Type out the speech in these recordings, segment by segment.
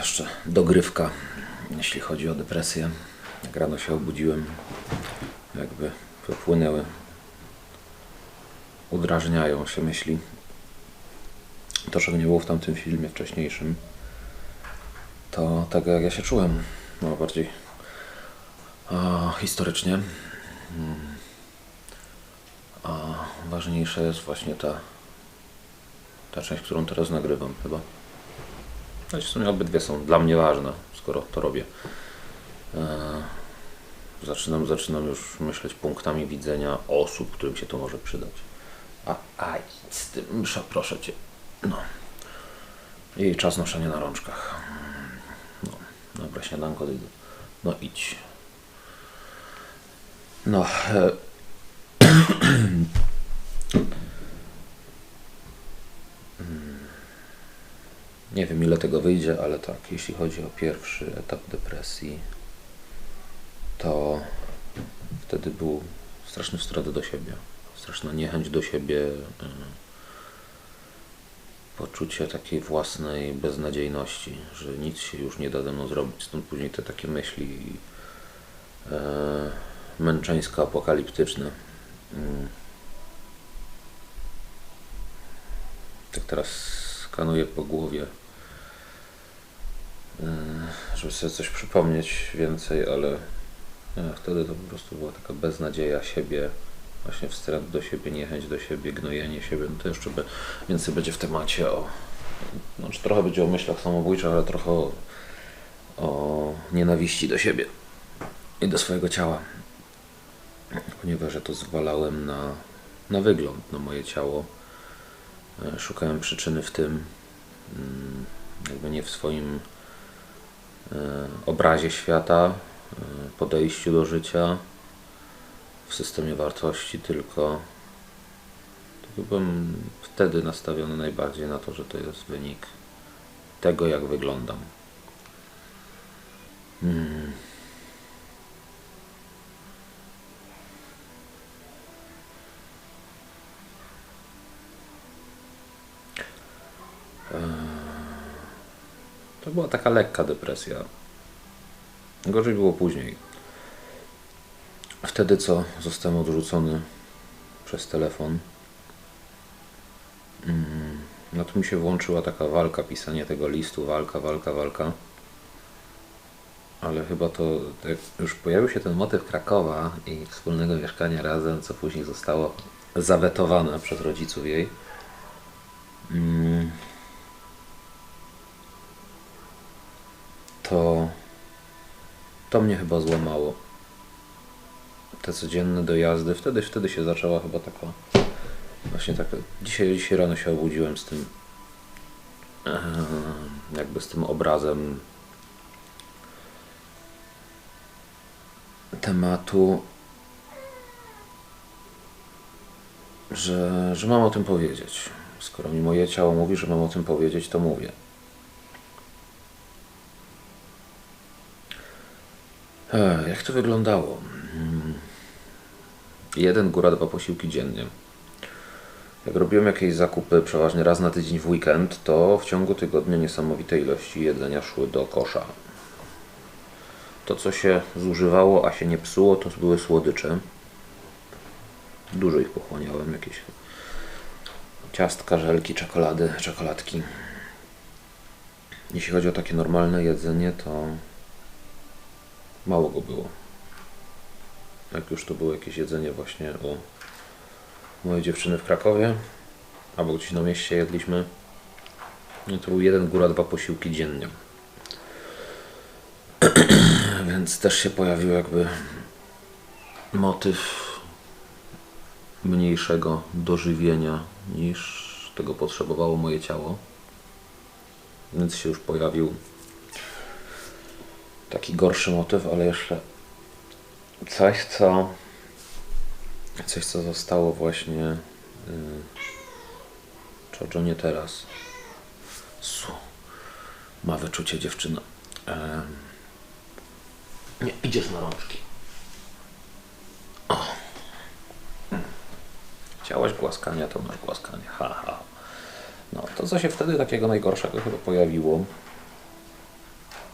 jeszcze dogrywka, jeśli chodzi o depresję. Jak rano się obudziłem, jakby wypłynęły, udrażniają się myśli. To, czego nie było w tamtym filmie wcześniejszym, to tak jak ja się czułem, no bardziej a, historycznie. Mm. A ważniejsza jest właśnie ta, ta część, którą teraz nagrywam chyba. Choć w sumie obydwie są dla mnie ważne, skoro to robię. E, zaczynam, zaczynam już myśleć punktami widzenia osób, którym się to może przydać. A, a z tym, msza, proszę Cię. No. I czas noszenia na rączkach. No, dobra, śniadanko. No idź. No. Nie wiem ile tego wyjdzie, ale tak, jeśli chodzi o pierwszy etap depresji, to wtedy był straszny wstrat do siebie, straszna niechęć do siebie, y, poczucie takiej własnej beznadziejności, że nic się już nie da ze mną zrobić. Stąd później te takie myśli e, męczeńsko-apokaliptyczne. Mm. Tak teraz skanuję po głowie, e, żeby sobie coś przypomnieć więcej, ale wtedy to po prostu była taka beznadzieja siebie, właśnie wstręt do siebie, niechęć do siebie, gnojenie siebie. No to jeszcze więcej będzie w temacie o, znaczy trochę będzie o myślach samobójczych, ale trochę o, o nienawiści do siebie i do swojego ciała. Ponieważ ja to zwalałem na, na wygląd, na moje ciało. E, Szukałem przyczyny w tym, mm, jakby nie w swoim e, obrazie świata, e, podejściu do życia, w systemie wartości, tylko, byłem wtedy nastawiony najbardziej na to, że to jest wynik tego, jak wyglądam. Mm. To była taka lekka depresja. Gorzej było później. Wtedy, co zostałem odrzucony przez telefon, mm, no to mi się włączyła taka walka, pisanie tego listu, walka, walka, walka. Ale chyba to, jak już pojawił się ten motyw Krakowa i wspólnego mieszkania razem, co później zostało zawetowane przez rodziców jej. Mm, to to mnie chyba złamało. Te codzienne dojazdy, wtedy, wtedy się zaczęła chyba taka właśnie taka, dzisiaj, dzisiaj rano się obudziłem z tym jakby z tym obrazem tematu, że, że mam o tym powiedzieć. Skoro mi moje ciało mówi, że mam o tym powiedzieć, to mówię. Jak to wyglądało? Mm. Jeden, góra dwa posiłki dziennie. Jak robiłem jakieś zakupy, przeważnie raz na tydzień w weekend, to w ciągu tygodnia niesamowite ilości jedzenia szły do kosza. To, co się zużywało, a się nie psuło, to były słodycze. Dużo ich pochłaniałem, jakieś ciastka, żelki, czekolady, czekoladki. Jeśli chodzi o takie normalne jedzenie, to mało go było. Jak już to było jakieś jedzenie właśnie u mojej dziewczyny w Krakowie, albo gdzieś na mieście jedliśmy, no to był jeden, góra dwa posiłki dziennie. Więc też się pojawił jakby motyw mniejszego dożywienia niż tego potrzebowało moje ciało. Więc się już pojawił taki gorszy motyw, ale jeszcze coś, co coś, co zostało właśnie yy, nie teraz. Su. Ma wyczucie dziewczyna. Nie, idziesz na rączki. O. Chciałaś głaskania, to masz głaskanie. Ha, ha. No, to co się wtedy takiego najgorszego chyba pojawiło,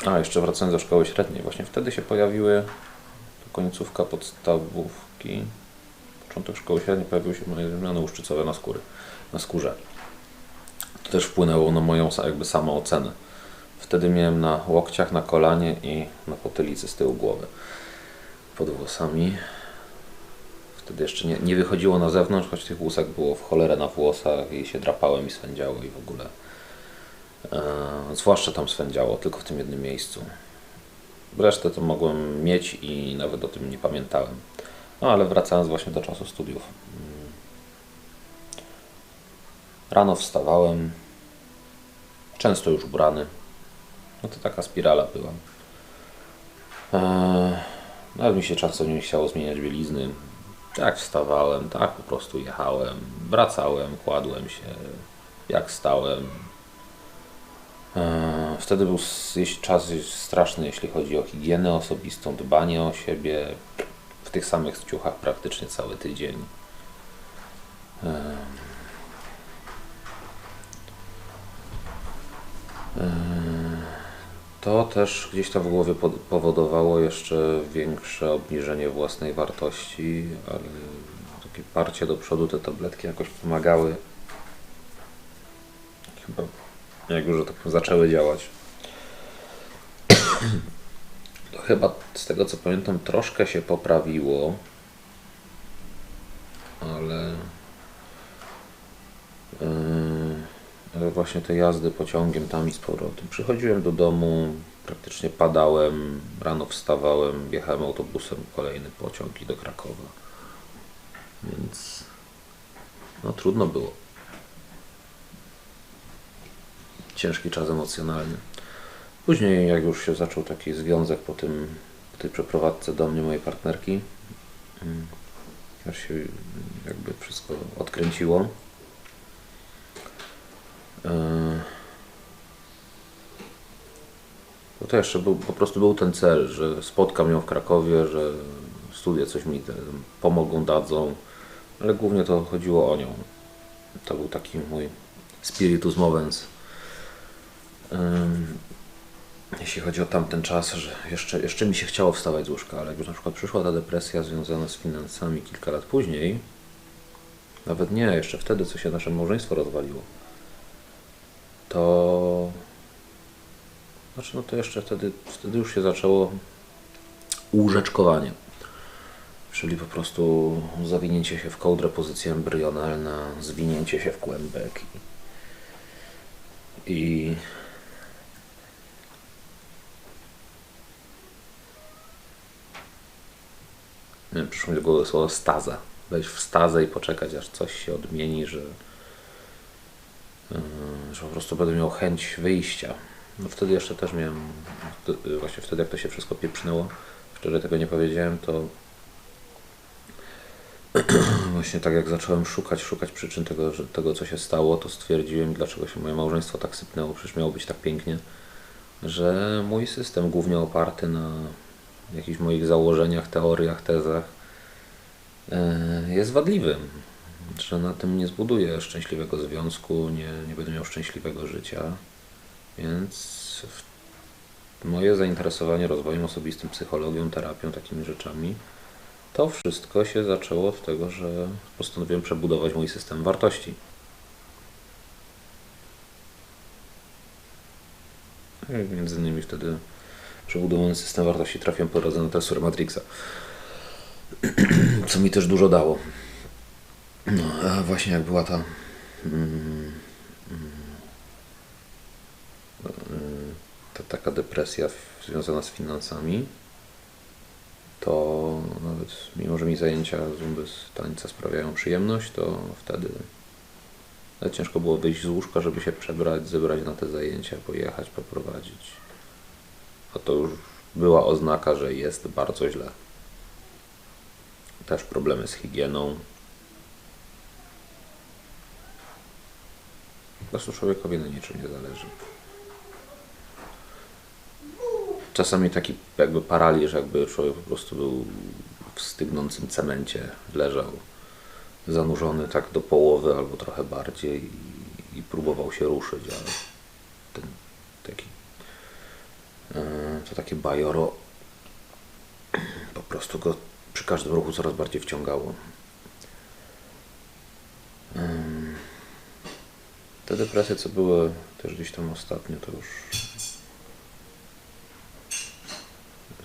A, jeszcze wracając do szkoły średniej, właśnie wtedy się pojawiły końcówka podstawówki, początek szkoły średniej, pojawiły się moje zmiany łuszczycowe na skóry, na skórze. To też wpłynęło na moją jakby samoocenę. Wtedy miałem na łokciach, na kolanie i na potylicy z tyłu głowy pod włosami. Wtedy jeszcze nie, nie wychodziło na zewnątrz, choć tych łusek było w cholerę na włosach i się drapałem i swędziało i w ogóle. E, zwłaszcza tam swędziało, tylko w tym jednym miejscu. Resztę to mogłem mieć i nawet o tym nie pamiętałem. No ale wracając właśnie do czasu studiów. Mm. Rano wstawałem, często już ubrany. No to taka spirala była. Eee, nawet mi się czasem nie chciało zmieniać bielizny. Tak wstawałem, tak po prostu jechałem, wracałem, kładłem się, jak stałem. Eee, wtedy był czas straszny, jeśli chodzi o higienę osobistą, dbanie o siebie. W tych samych ciuchach praktycznie cały tydzień. Eee, to też gdzieś tam w głowie powodowało jeszcze większe obniżenie własnej wartości, ale takie parcie do przodu te tabletki jakoś pomagały. Chyba jak już tak zaczęły działać. To chyba z tego co pamiętam troszkę się poprawiło, ale yy, ale właśnie te jazdy pociągiem tam i z powrotem. Przychodziłem do domu, praktycznie padałem, rano wstawałem, jechałem autobusem, kolejny pociąg i do Krakowa. Więc no trudno było. Ciężki czas emocjonalny. Później jak już się zaczął taki związek po, tym, po tej przeprowadzce do mnie mojej partnerki, mm, już się jakby wszystko odkręciło. Bo to jeszcze był, po prostu był ten cel, że spotkam ją w Krakowie, że studia coś mi pomogą, dadzą, ale głównie to chodziło o nią. To był taki mój spiritus movens. Jeśli chodzi o tamten czas, że jeszcze, jeszcze mi się chciało wstawać z łóżka, ale jak już na przykład przyszła ta depresja związana z finansami kilka lat później, nawet nie, jeszcze wtedy, co się nasze małżeństwo rozwaliło, to znaczy no to jeszcze wtedy, wtedy już się zaczęło łóżeczkowanie. Czyli po prostu zawinięcie się w kołdrę, pozycja embrionalna, zwinięcie się w kłębek i, i nie wiem, przyszło mi do głowy słowo staza. Wejść w stazę i poczekać, aż coś się odmieni, że Yy, że po prostu będę miał chęć wyjścia. No wtedy jeszcze też miałem, właśnie wtedy jak to się wszystko pieprznęło, wczoraj tego nie powiedziałem, to właśnie tak jak zacząłem szukać, szukać przyczyn tego, że, tego co się stało, to stwierdziłem, dlaczego się moje małżeństwo tak sypnęło, przecież miało być tak pięknie, że mój system głównie oparty na jakichś moich założeniach, teoriach, tezach yy, jest wadliwy że na tym nie zbuduję szczęśliwego związku, nie, nie będę miał szczęśliwego życia. Więc moje zainteresowanie rozwojem osobistym, psychologią, terapią, takimi rzeczami, to wszystko się zaczęło od tego, że postanowiłem przebudować mój system wartości. I między innymi wtedy przebudowany system wartości trafiłem po drodze na test Matrixa, co mi też dużo dało. No, a właśnie jak była ta, mm, mm, ta taka depresja związana z finansami, to nawet mimo, że mi zajęcia zumby z tańca sprawiają przyjemność, to wtedy ciężko było wyjść z łóżka, żeby się przebrać, zebrać na te zajęcia, pojechać, poprowadzić. To już była oznaka, że jest bardzo źle. Też problemy z higieną, Po prostu człowiekowi na niczym nie zależy. Czasami taki jakby paraliż, jakby człowiek po prostu był w stygnącym cemencie, leżał zanurzony tak do połowy albo trochę bardziej i, i próbował się ruszyć, ale ten To takie bajoro po prostu go przy każdym ruchu coraz bardziej wciągało. Te depresje, co były też gdzieś tam ostatnio, to już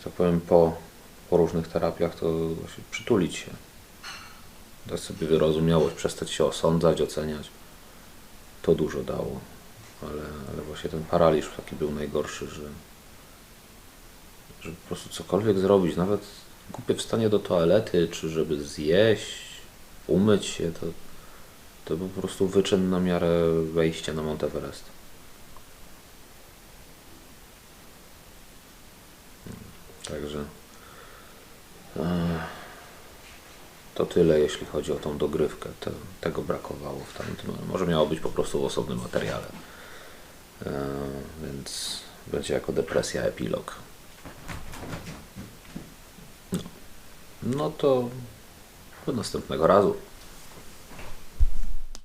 tak powiem po, po różnych terapiach, to właśnie przytulić się. Dać sobie wyrozumiałość, przestać się osądzać, oceniać. To dużo dało. Ale, ale właśnie ten paraliż taki był najgorszy, że, że po prostu cokolwiek zrobić, nawet głupie wstanie do toalety, czy żeby zjeść, umyć się, to, to był po prostu wyczyn na miarę wejścia na Mount Everest. Także e, to tyle, jeśli chodzi o tą dogrywkę. Te, tego brakowało w tamtym. Może miało być po prostu w osobnym materiale. E, więc będzie jako depresja epilog. No, no to do następnego razu.